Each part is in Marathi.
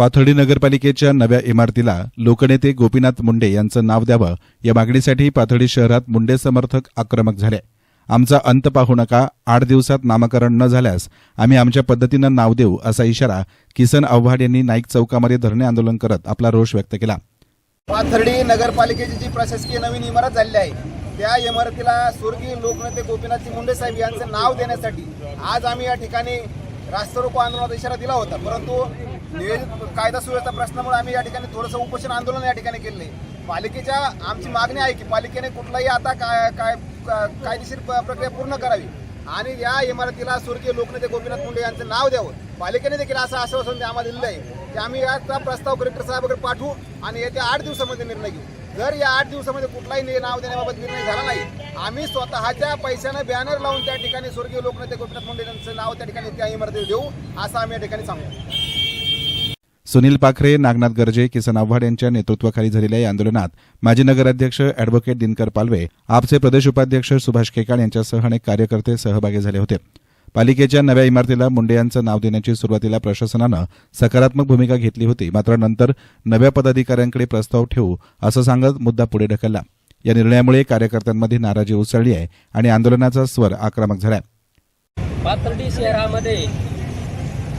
पाथर्डी नगरपालिकेच्या नव्या इमारतीला लोकनेते गोपीनाथ मुंडे यांचं नाव द्यावं या मागणीसाठी पाथर्डी शहरात मुंडे समर्थक आक्रमक झाले. आमचा अंत पाहू नका. आठ दिवसात नामकरण न झाल्यास आम्ही आमच्या पद्धतीनं नाव देऊ असा इशारा किसन आव्हाड यांनी नाईक चौकामध्ये धरणे आंदोलन करत आपला रोष व्यक्त केला. पाथर्डी नगरपालिकेची जी प्रशासकीय नवीन इमारत झालेली आहे त्या इमारतीला स्वर्गीय लोकनेते गोपीनाथजी मुंडे साहेब यांचं नाव देण्यासाठी आज आम्ही या ठिकाणी रास्तारोको आंदोलनाचा इशारा दिला होता. परंतु नियोजित कायदा सुव्यवस्था प्रश्नामुळे आम्ही या ठिकाणी थोडंसं उपोषण आंदोलन या ठिकाणी केले. पालिकेच्या आमची मागणी आहे की पालिकेने कुठलाही आता काय काय कायदेशीर प्रक्रिया पूर्ण करावी. आणि या इमारतीला स्वर्गीय लोकनेते गोपीनाथ मुंडे यांचं नाव द्यावं. पालिकेने देखील असं आश्वासन आम्हाला दिलेलं आहे की आम्ही याचा प्रस्ताव कलेक्टर साहेबाकडे पाठवू आणि येत्या आठ दिवसामध्ये निर्णय घेऊ. जर या आठ दिवसामध्ये कुठलाही नाव देण्याबाबत निर्णय झाला नाही आम्ही स्वतःच्या पैशानं बॅनर लावून त्या ठिकाणी स्वर्गीय लोकनेते गोपीनाथ मुंडे यांचं नाव त्या ठिकाणी त्या इमारतीत देऊ असं आम्ही या ठिकाणी सांगू. सुनील पाखरे नागनाथ गर्जे किसन आव्हाड यांच्या नेतृत्वाखाली झालेल्या या आंदोलनात माजी नगराध्यक्ष अॅडव्होकेट दिनकर पालवे आपचे प्रदेश उपाध्यक्ष सुभाष केकाळ यांच्यासह अनेक कार्यकर्ते सहभागी झाले होते. पालिकेच्या नव्या इमारतीला मुंडे यांचं नाव देण्याची सुरुवातीला प्रशासनानं सकारात्मक भूमिका घेतली होती मात्र नंतर नव्या पदाधिकाऱ्यांकडे प्रस्ताव ठेवू असं सांगत मुद्दा पुढे ढकलला. या निर्णयामुळे कार्यकर्त्यांमध्ये नाराजी उसळली आहे आणि आंदोलनाचा स्वर आक्रमक झाला पाथर्डी शहरामध्ये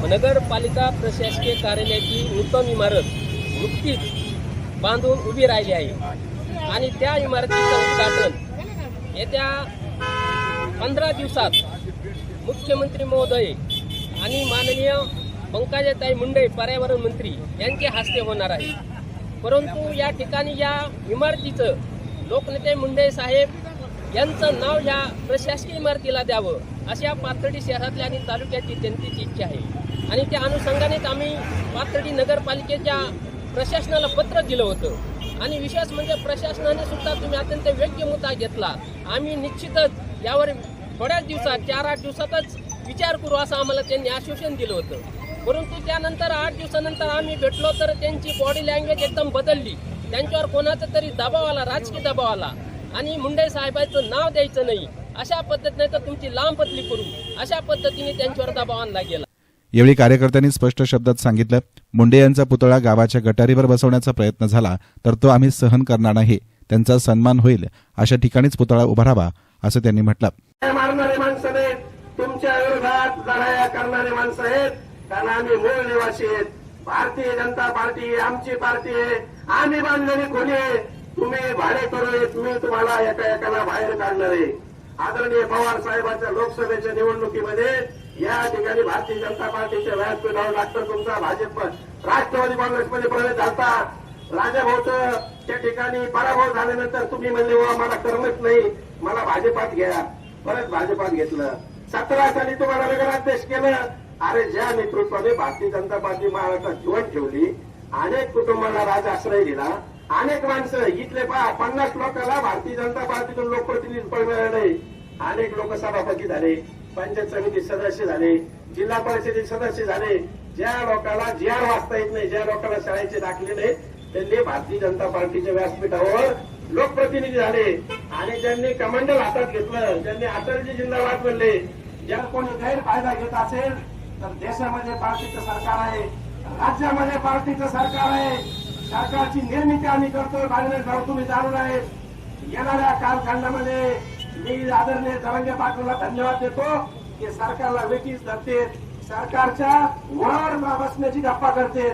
नगरपालिका प्रशासकीय कार्यालयाची नूतन इमारत नुकतीच बांधून उभी राहिली आहे. आणि त्या इमारतीचं उद्घाटन येत्या पंधरा दिवसात मुख्यमंत्री महोदय आणि माननीय पंकजाताई मुंडे पर्यावरण मंत्री यांचे हस्ते होणार आहे. परंतु या ठिकाणी या इमारतीचं लोकनेते मुंडे साहेब यांचं नाव या प्रशासकीय इमारतीला द्यावं अशा पाथर्डी शहरातल्या आणि तालुक्याची जनतेची इच्छा आहे. आणि त्या अनुषंगानेच आम्ही पाथर्डी नगरपालिकेच्या प्रशासनाला पत्र दिलं होतं. आणि विशेष म्हणजे प्रशासनाने सुद्धा तुम्ही अत्यंत योग्य मुद्दा घेतला. आम्ही निश्चितच यावर थोड्याच दिवसात चार आठ दिवसातच विचार करू असं आम्हाला त्यांनी आश्वासन दिलं होतं. परंतु त्यानंतर आठ दिवसानंतर आम्ही भेटलो तर त्यांची बॉडी लँग्वेज एकदम बदलली. त्यांच्यावर कोणाचा तरी दबाव आला राजकीय दबाव आला. आणि मुंडे साहेबांचं नाव द्यायचं नाही. अशा पद्धतीने तर तुमची लांब बदली करू. अशा पद्धतीने त्यांच्यावर दबाव आणला गेला. यावेळी कार्यकर्त्यांनी स्पष्ट शब्दात सांगितलं मुंडे यांचा पुतळा गावाच्या गटारीवर बसवण्याचा प्रयत्न झाला तर तो आम्ही सहन करणार नाही. त्यांचा सन्मान होईल अशा ठिकाणीच पुतळा उभारावा असं त्यांनी म्हटलं. मारणारे माणसं नाहीत तुमच्या विरोधात लढाया करणारे माणसं आहेत कारण आम्ही मूळ निवासी आहेत. भारतीय जनता पार्टी आमची पार्टी आहे आम्ही बांधलेली खोली आहे. तुम्ही भाडे करू मी तुम्हाला एका एकाला बाहेर काढणार आहे. आदरणीय पवार साहेबांच्या लोकसभेच्या निवडणुकीमध्ये या ठिकाणी भारतीय जनता पार्टीच्या व्यासपीठावर डॉक्टर तुमचा भाजप राष्ट्रवादी काँग्रेसमध्ये प्रवेश झालता. राजाभाऊचं त्या ठिकाणी पराभव झाल्यानंतर तुम्ही म्हणले वा मला करमत नाही. मला भाजपात घ्या. परत भाजपात घेतलं. सतरा साली तुम्हाला नगराध्यक्ष केलं. अरे ज्या नेतृत्वाने भारतीय जनता पार्टी महाराष्ट्रात जीवन ठेवली अनेक कुटुंबाला राज आश्रय दिला अनेक माणसं इथले पहा पन्नास लोकांना भारतीय जनता पार्टीतून लोकप्रतिनिधी पण मिळाले. अनेक लोक सभापती झाले. पंचायत समिती सदस्य झाले जिल्हा परिषदेचे सदस्य झाले. ज्या लोकांना जी आर वाचता येत नाही ज्या लोकांना शाळेचे दाखले नाही त्यांनी भारतीय जनता पार्टीच्या व्यासपीठावर लोकप्रतिनिधी झाले. आणि ज्यांनी कमांडल हातात घेतलं ज्यांनी अटलजी जिंदाबाद बनले ज्या कोणी गैरफायदा घेत असेल तर देशामध्ये पार्टीचं सरकार आहे राज्यामध्ये पार्टीचं सरकार आहे. सरकारची निर्मिती आम्ही करतोय बांगणे भाऊ तुम्ही जाणून आहे. येणाऱ्या कालखंडामध्ये मी आदरणीय जरंगे पाटलाला धन्यवाद देतो की सरकारला वेटीच धरते सरकारच्या वर बसण्याची गप्पा करते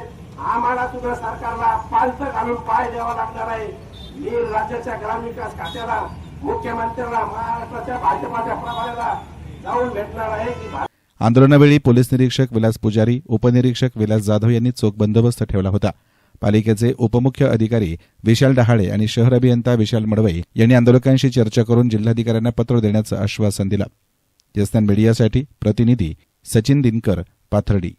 आम्हाला सुद्धा सरकारला पालत घालून पाय द्यावा लागणार आहे. मी राज्याच्या ग्रामविकास खात्याला मुख्यमंत्र्याला महाराष्ट्राच्या भाजपाच्या प्रभाऱ्याला जाऊन भेटणार आहे की आंदोलनावेळी पोलीस निरीक्षक विलास पुजारी उपनिरीक्षक विलास जाधव यांनी चोख बंदोबस्त ठेवला होता. पालिकेचे उपमुख्य अधिकारी विशाल डहाळे आणि शहर अभियंता विशाल मडवई यांनी आंदोलकांशी चर्चा करून जिल्हाधिकाऱ्यांना पत्र देण्याचं आश्वासन दिलं. यस्तान मीडियासाठी प्रतिनिधी सचिन दिनकर पाथर्डी.